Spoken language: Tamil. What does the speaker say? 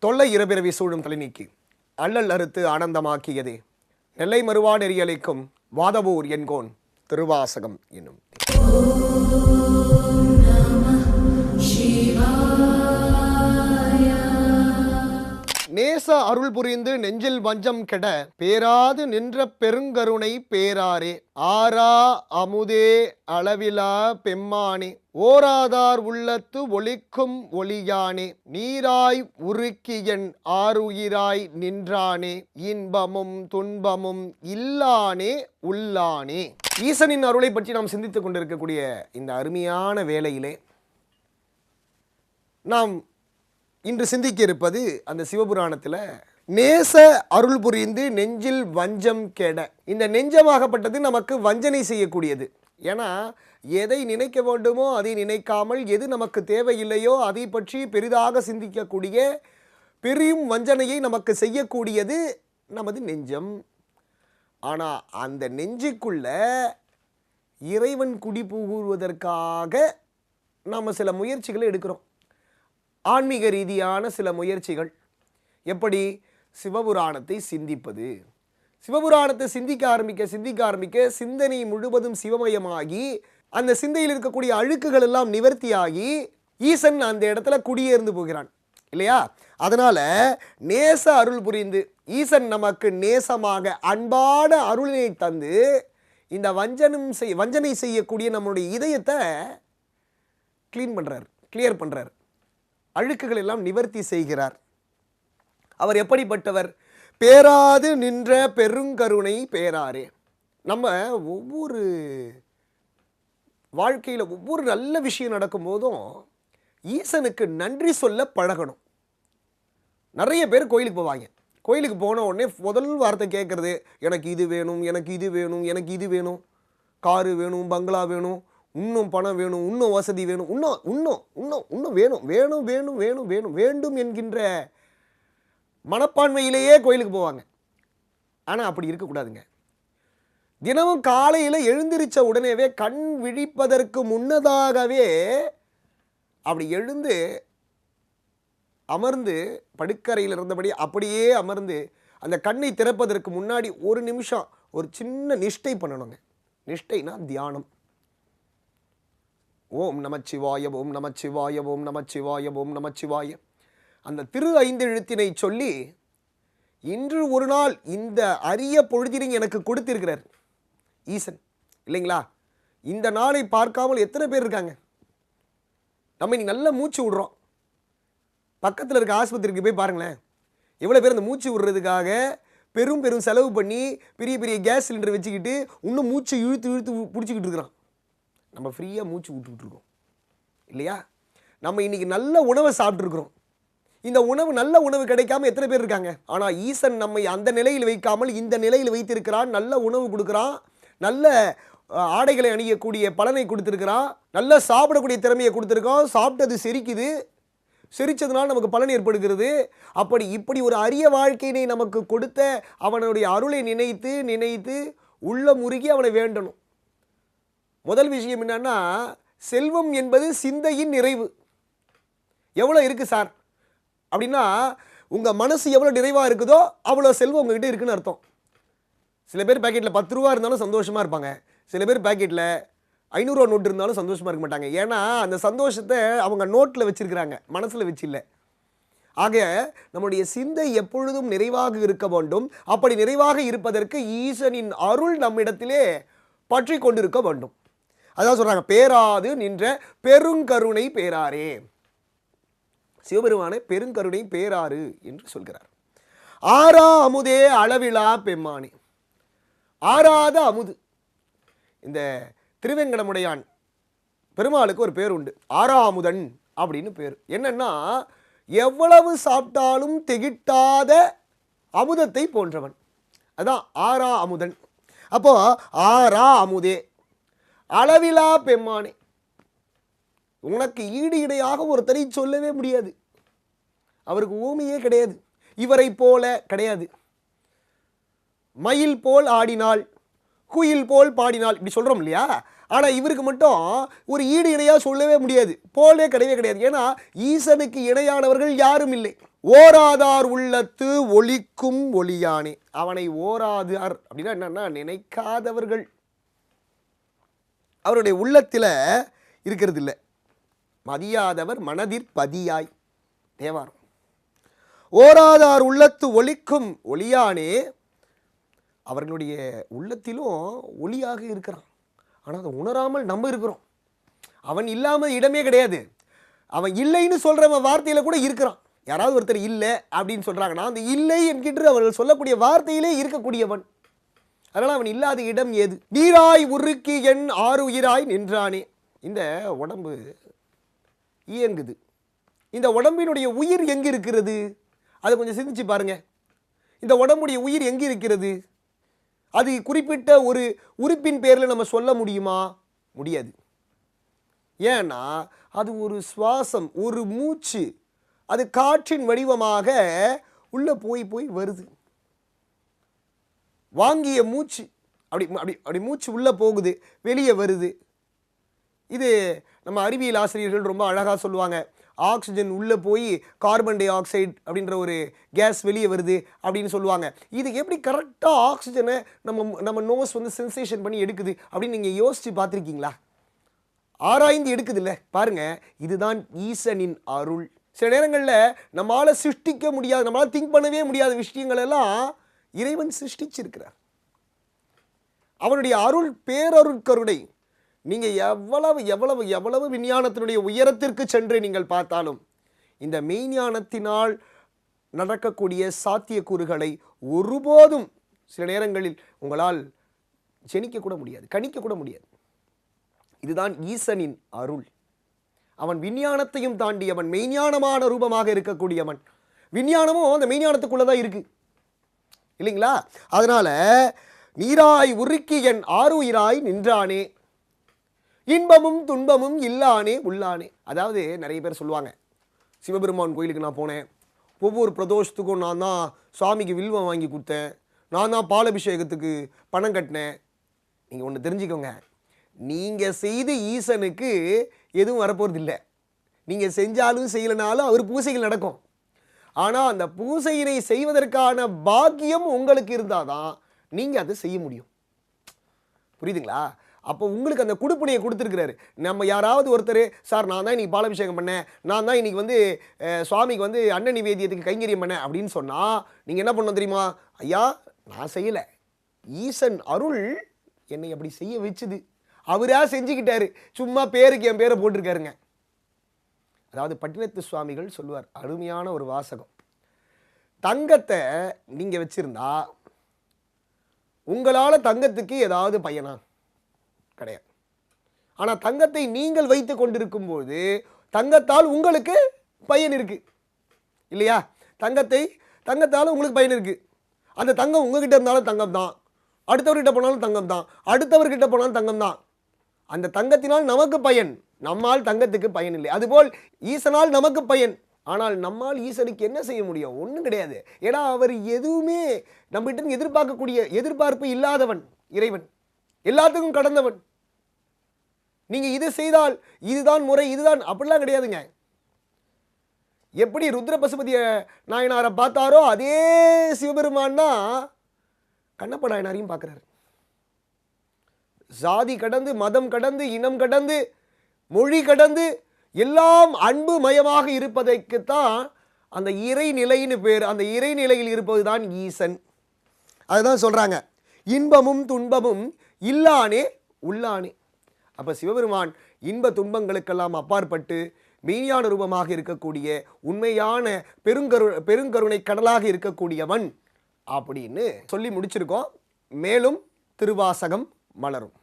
தொல்லை இரபிரவி சூழும் தலைநீக்கி. அள்ளல் அறுத்து ஆனந்தமாக்கியதே. நெல்லை மறுவா நெறியளிக்கும் வாதவூர் என்கோன் திருவாசகம் என்னும் நேச அருள் புரிந்து நெஞ்சில் வஞ்சம் கெட பேராது நின்ற பெருங்கருணை பேராரே. ஆரா அமுதே அளவிலா பெம்மானே. ஓராதார் உள்ளத்து ஒளிக்கும் ஒளியானே. நீராய் உருக்கியன் ஆருயிராய் நின்றானே. இன்பமும் துன்பமும் இல்லானே உள்ளானே. ஈசனின் அருளை பற்றி நாம் சிந்தித்துக் கொண்டிருக்கக்கூடிய இந்த அருமையான வேளையிலே நாம் இன்று சிந்திக்க இருப்பது அந்த சிவபுராணத்தில் நேச அருள் புரிந்து நெஞ்சில் வஞ்சம் கெட. இந்த நெஞ்சமாகப்பட்டது நமக்கு வஞ்சனை செய்யக்கூடியது. ஏன்னா எதை நினைக்க வேண்டுமோ அதை நினைக்காமல் எது நமக்கு தேவையில்லையோ அதை பற்றி பெரிதாக சிந்திக்கக்கூடிய பெரியும் வஞ்சனையை நமக்கு செய்யக்கூடியது நமது நெஞ்சம். ஆனால் அந்த நெஞ்சுக்குள்ள இறைவன் குடி புகுவதற்காக நாம் சில முயற்சிகளை எடுக்கிறோம். ஆன்மீக ரீதியான சில முயற்சிகள். எப்படி? சிவபுராணத்தை சிந்திப்பது. சிவபுராணத்தை சிந்திக்க ஆரம்பிக்க சிந்திக்க ஆரம்பிக்க சிந்தனை முழுவதும் சிவமயமாகி அந்த சிந்தையில் இருக்கக்கூடிய அழுக்குகள் எல்லாம் நிவர்த்தியாகி ஈசன் அந்த இடத்துல குடியேர்ந்து போகிறான். இல்லையா? அதனால் நேச அருள் புரிந்து ஈசன் நமக்கு நேசமாக அன்பான அருளினை தந்து இந்த வஞ்சனம் செய் வஞ்சனை செய்யக்கூடிய நம்மளுடைய இதயத்தை க்ளீன் பண்ணுறார் கிளியர் பண்ணுறார் அழுக்குகள் எல்லாம் நிவர்த்தி செய்கிறார். அவர் எப்படிப்பட்டவர்? பேராது நின்ற பெருங்கருணை பேராரே. நம்ம ஒவ்வொரு வாழ்க்கையில் ஒவ்வொரு நல்ல விஷயம் நடக்கும்போதும் ஈசனுக்கு நன்றி சொல்ல பழகணும். நிறைய பேர் கோயிலுக்கு போவாங்க. கோயிலுக்கு போன உடனே முதல் வார்த்தை கேட்குறது எனக்கு இது வேணும் எனக்கு இது வேணும் எனக்கு இது வேணும். காரு வேணும் பங்களா வேணும் இன்னும் பணம் வேணும் இன்னும் வசதி வேணும் இன்னும் இன்னும் இன்னும் இன்னும் வேணும் வேணும் வேணும் வேணும் வேணும் வேண்டும் என்கின்ற மனப்பான்மையிலேயே கோயிலுக்கு போவாங்க. ஆனால் அப்படி இருக்கக்கூடாதுங்க. தினமும் காலையில் எழுந்திருச்ச உடனேவே கண் விழிப்பதற்கு முன்னதாகவே அப்படி எழுந்து அமர்ந்து படுக்கறையில் இருந்தபடி அப்படியே அமர்ந்து அந்த கண்ணை திறப்பதற்கு முன்னாடி ஒரு நிமிஷம் ஒரு சின்ன நிஷ்டை பண்ணணுங்க. நிஷ்டைனா தியானம். ஓம் நமச்சிவாய ஓம் நமச்சிவாய ஓம் நமச்சிவாய ஓம் நமச்சிவாய. அந்த திரு ஐந்தெழுத்தினை சொல்லி இன்று ஒரு நாள் இந்த அரிய பொழுதினை எனக்கு கொடுத்திருக்கிறார் ஈசன். இல்லைங்களா? இந்த நாளை பார்க்காமல் எத்தனை பேர் இருக்காங்க? நம்ம இன்னைக்கு நல்ல மூச்சு விடுறோம். பக்கத்தில் இருக்க ஆஸ்பத்திரிக்கு போய் பாருங்களேன். எவ்வளோ பேர் அந்த மூச்சு விடுறதுக்காக பெரும் பெரும் செலவு பண்ணி பெரிய பெரிய கேஸ் சிலிண்டர் வச்சுக்கிட்டு இன்னும் மூச்சு இழுத்து இழுத்து பிடிச்சிக்கிட்டு இருக்கிறான். நம்ம ஃப்ரீயாக மூச்சு விட்டுக்கிட்டு இருக்கோம் இல்லையா? நம்ம இன்னைக்கு நல்ல உணவை சாப்பிட்ருக்குறோம் இந்த உணவு நல்ல உணவு கிடைக்காம எத்தனை பேர் இருக்காங்க? ஆனால் ஈசன் நம்மை அந்த நிலையில் வைக்காமல் இந்த நிலையில் வைத்திருக்கிறான் நல்ல உணவு கொடுக்குறான் நல்ல ஆடைகளை அணியக்கூடிய பலனை கொடுத்துருக்கிறான் நல்ல சாப்பிடக்கூடிய திறமையை கொடுத்துருக்கோம் சாப்பிட்டது செரிக்குது. சிரித்ததுனால் நமக்கு பலன் ஏற்படுகிறது. அப்படி இப்படி ஒரு அரிய வாழ்க்கையினை நமக்கு கொடுத்த அவனுடைய அருளை நினைத்து நினைத்து உள்ள முருகி அவனை வேண்டணும். முதல் விஷயம் என்னன்னா செல்வம் என்பது சிந்தையின் நிறைவு. எவ்வளோ இருக்குது சார்? அப்படின்னா உங்கள் மனசு எவ்வளோ நிறைவாக இருக்குதோ அவ்வளோ செல்வம் உங்ககிட்ட இருக்குன்னு அர்த்தம். சில பேர் பாக்கெட்டில் பத்து ரூபா இருந்தாலும் சந்தோஷமாக இருப்பாங்க. சில பேர் பாக்கெட்டில் ஐநூறுரூவா நோட்டு இருந்தாலும் சந்தோஷமாக இருக்க மாட்டாங்க. ஏன்னா அந்த சந்தோஷத்தை அவங்க நோட்டில் வச்சுருக்கிறாங்க. மனசில் வச்சு இல்லை. ஆக நம்முடைய சிந்தை எப்பொழுதும் நிறைவாக இருக்க வேண்டும். அப்படி நிறைவாக இருப்பதற்கு ஈசனின் அருள் நம்மிடத்திலே பற்றி கொண்டிருக்க வேண்டும். அதான் சொல்றாங்க பேராது நின்ற பெருங்கருணை பேராரே. சிவபெருமானை பெருங்கருணை பேராறு என்று சொல்கிறார். ஆரா அமுதே அளவிலா பெம்மானி. ஆறாத அமுது. இந்த திருவேங்கடமுடையான் பெருமாளுக்கு ஒரு பேர் உண்டு. ஆறாமுதன் அப்படின்னு பேர். என்னன்னா எவ்வளவு சாப்பிட்டாலும் திகிட்டாத அமுதத்தை போன்றவன். அதான் ஆரா அமுதன். அப்போ ஆரா அமுதே அளவிலா பெம்மானே. உனக்கு ஈடு இடையாக ஒருத்தரை சொல்லவே முடியாது. அவருக்கு ஊமையே கிடையாது. இவரை போல கிடையாது. மயில் போல் ஆடினாள் குயில் போல் பாடினாள். இப்படி சொல்கிறோம் இல்லையா? ஆனால் இவருக்கு மட்டும் ஒரு ஈடு இணையாக சொல்லவே முடியாது. போலே கிடையவே கிடையாது. ஏன்னா ஈசனுக்கு இணையானவர்கள் யாரும் இல்லை. ஓராதார் உள்ளத்து ஒளிக்கும் ஒளியானே. அவனை ஓராதார் அப்படின்னா என்னன்னா நினைக்காதவர்கள். அவருடைய உள்ளத்தில் இருக்கிறது இல்லை மதியாதவர் மனதிற் பதியாய். தேவாரம். ஓராதார் உள்ளத்து ஒளிக்கும் ஒளியானே அவர்களுடைய உள்ளத்திலும் ஒளியாக இருக்கிறான். ஆனால் அதை உணராமல் நம்ம இருக்கிறோம். அவன் இல்லாமல் இடமே கிடையாது. அவன் இல்லைன்னு சொல்கிறவன் வார்த்தையில் கூட இருக்கிறான். யாராவது ஒருத்தர் இல்லை அப்படின்னு சொல்கிறாங்கன்னா அந்த இல்லை என்கின்ற அவர்கள் சொல்லக்கூடிய வார்த்தையிலே இருக்கக்கூடியவன். அதனால் அவன் இல்லாத இடம் ஏது? நீராய் உருக்கி என் ஆறு உயிராய் நின்றானே. இந்த உடம்பு இயங்குது. இந்த உடம்பினுடைய உயிர் எங்கே இருக்கிறது அதை கொஞ்சம் சிந்திச்சு பாருங்க. இந்த உடம்புடைய உயிர் எங்கே இருக்கிறது அது குறிப்பிட்ட ஒரு உறுப்பின் பேரில் நம்ம சொல்ல முடியுமா? முடியாது. ஏன்னா அது ஒரு சுவாசம் ஒரு மூச்சு. அது காற்றின் வடிவமாக உள்ளே போய் போய் வருது. வாங்கிய மூச்சு அப்படி அப்படி அப்படி மூச்சு உள்ளே போகுது வெளியே வருது. இது நம்ம அறிவியல் ஆசிரியர்கள் ரொம்ப அழகாக சொல்லுவாங்க. ஆக்சிஜன் உள்ளே போய் கார்பன் டை ஆக்சைடு அப்படின்ற ஒரு கேஸ் வெளியே வருது அப்படின்னு சொல்லுவாங்க. இது எப்படி கரெக்டாக ஆக்சிஜனை நம்ம நம்ம நோஸ் வந்து சென்சேஷன் பண்ணி எடுக்குது அப்படின்னு நீங்கள் யோசித்து பார்த்துருக்கீங்களா? ஆராய்ந்து எடுக்குதுல்ல பாருங்க இதுதான் ஈசனின் அருள். சில நேரங்களில் நம்மளால் சிருஷ்டிக்க முடியாது நம்மளால் திங்க் பண்ணவே முடியாத விஷயங்கள் எல்லாம் இறைவன் சிருஷ்டிச்சிருக்கிறார். அவனுடைய அருள் பேரருட்கருணை நீங்கள் எவ்வளவு எவ்வளவு எவ்வளவு விஞ்ஞானத்தினுடைய உயரத்திற்கு சென்று நீங்கள் பார்த்தாலும் இந்த மெய்ஞானத்தினால் நடக்கக்கூடிய சாத்தியக்கூறுகளை ஒருபோதும் சில நேரங்களில் உங்களால் ஜெனிக்கக்கூட முடியாது கணிக்கக்கூட முடியாது. இதுதான் ஈசனின் அருள். அவன் விஞ்ஞானத்தையும் தாண்டியவன் மெய்ஞானமான ரூபமாக இருக்கக்கூடியவன். விஞ்ஞானமும் அந்த மெய்ஞானத்துக்குள்ளே தான் இருக்குது இல்லைங்களா? அதனால் நீராய் உருக்கி என் ஆறுயிராய் நின்றானே. இன்பமும் துன்பமும் இல்லானே உள்ளானே. அதாவது நிறைய பேர் சொல்லுவாங்க சிவபெருமான் கோயிலுக்கு நான் போனேன். ஒவ்வொரு பிரதோஷத்துக்கும் நான் தான் சுவாமிக்கு வில்வம் வாங்கி கொடுத்தேன். நான் தான் பாலபிஷேகத்துக்கு பணம் கட்டினேன். நீங்கள் ஒன்று தெரிஞ்சுக்கோங்க. நீங்கள் செய்த ஈசனுக்கு எதுவும் வரப்போகிறது இல்லை நீங்கள் செஞ்சாலும் செய்யலைனாலும் அவர் பூசைகள் நடக்கும். ஆனால் அந்த பூசையினை செய்வதற்கான பாக்கியம் உங்களுக்கு இருந்தால் தான் நீங்கள் அதை செய்ய முடியும். புரியுதுங்களா? அப்போ உங்களுக்கு அந்த குடுப்பினையை கொடுத்துருக்கிறாரு. நம்ம யாராவது ஒருத்தர் சார் நான் தான் இன்னைக்கு பாலாபிஷேகம் பண்ணேன். நான் தான் இன்னைக்கு வந்து சுவாமிக்கு வந்து அன்ன நிவேதியத்துக்கு கைங்கரியம் பண்ணேன். அப்படின்னு சொன்னால் நீங்கள் என்ன பண்ணணும் தெரியுமா? ஐயா நான் செய்யலை. ஈசன் அருள் என்னை அப்படி செய்ய வச்சுது. அவராக செஞ்சுக்கிட்டாரு. சும்மா பேருக்கு என் பேரை போட்டிருக்காருங்க. அதாவது பட்டினத்து சுவாமிகள் சொல்லுவார் அருமையான ஒரு வாசகம். தங்கத்தை நீங்கள் வச்சுருந்தா உங்களால் தங்கத்துக்கு ஏதாவது பயனா? கிடையாது. ஆனால் தங்கத்தை நீங்கள் வைத்து கொண்டிருக்கும் போது தங்கத்தால் உங்களுக்கு பயன் இருக்குது இல்லையா? தங்கத்தை தங்கத்தால் உங்களுக்கு பயன் இருக்குது அந்த தங்கம் உங்ககிட்ட இருந்தாலும் தங்கம் தான். அடுத்தவர்கிட்ட போனாலும் தங்கம் தான். அடுத்தவர்கிட்ட போனாலும் தங்கம் தான். அந்த தங்கத்தினால் நமக்கு பயன். நம்மால் தங்கத்துக்கு பயன் இல்லை. அதுபோல் ஈசனால் நமக்கு பயன். ஆனால் நம்மால் ஈசனுக்கு என்ன செய்ய முடியும்? ஒன்றும் கிடையாது. ஏன்னா அவர் எதுவுமே நம்மகிட்ட எதிர்பார்க்கக்கூடிய எதிர்பார்ப்பு இல்லாதவன் இறைவன். எல்லாத்துக்கும் கடந்தவன். நீங்கள் இது செய்தால் இதுதான் முறை இதுதான். அப்படிலாம் கிடையாதுங்க. எப்படி ருத்ர பசுபதிய நாயனாரை பார்த்தாரோ அதே சிவபெருமான் தான் கண்ணப்ப நாயனாரையும் பார்க்குறாரு. ஜாதி கடந்து மதம் கடந்து இனம் கடந்து மொழி கடந்து எல்லாம் அன்பு மயமாக இருப்பதற்குத்தான் அந்த இறைநிலைன்னு பேர் அந்த இறைநிலையில் இருப்பது தான் ஈசன். அதுதான் சொல்கிறாங்க இன்பமும் துன்பமும் இல்லானே உள்ளானே. அப்போ சிவபெருமான் இன்ப துன்பங்களுக்கெல்லாம் அப்பாற்பட்டு மெய்யான ரூபமாக இருக்கக்கூடிய உண்மையான பெருங்கரு பெருங்கருணை கடலாக இருக்கக்கூடியவன் அப்படின்னு சொல்லி முடிச்சிருக்கோம். மேலும் திருவாசகம் மலரும்.